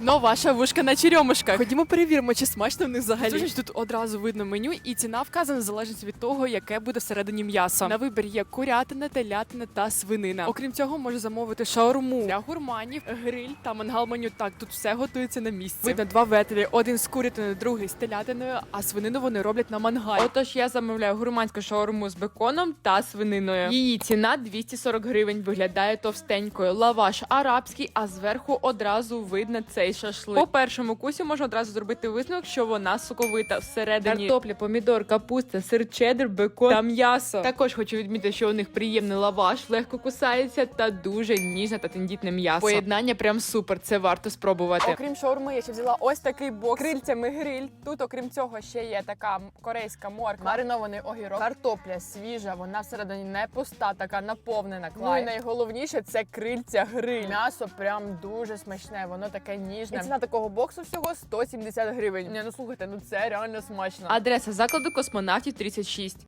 Нова шавушка на черемушках. Ходімо перевіримо, чи смачно в них взагалі. Слухай, тут одразу видно меню, і ціна вказана в залежності від того, яке буде всередині м'ясо. На вибір є курятина, телятина та свинина. Окрім цього, може замовити шаурму для гурманів, гриль та мангал меню. Так, тут все готується на місці. Видно два ветелі, один з курятиною, другий з телятиною, а свинину вони роблять на мангалі. Отож, я замовляю гурманську шаурму з беконом та свининою. Її ціна 240 гривень. Виглядає товстенькою. Лаваш арабський, а зверху одразу видно цей шашлик. По першому кусі можна одразу зробити висновок, що вона соковита всередині. Картопля, помідор, капуста, сир чеддер, бекон та м'ясо. Також хочу відмітити, що у них приємний лаваш, легко кусається та дуже ніжне та тендітне м'ясо. Поєднання прям супер. Це варто спробувати. Окрім шаурми, я ще взяла ось такий бокс крильцями гриль. Тут, окрім цього, ще є така корейська морква, маринований огірок, картопля свіжа, вона всередині не пуста, така наповнена. Ну і найголовніше це крильця гриль. М'ясо прям дуже смачне, воно таке ніжне. І ціна такого боксу всього 170 гривень. Ні, ну слухайте, ну це реально смачно. Адреса закладу космонавтів 36.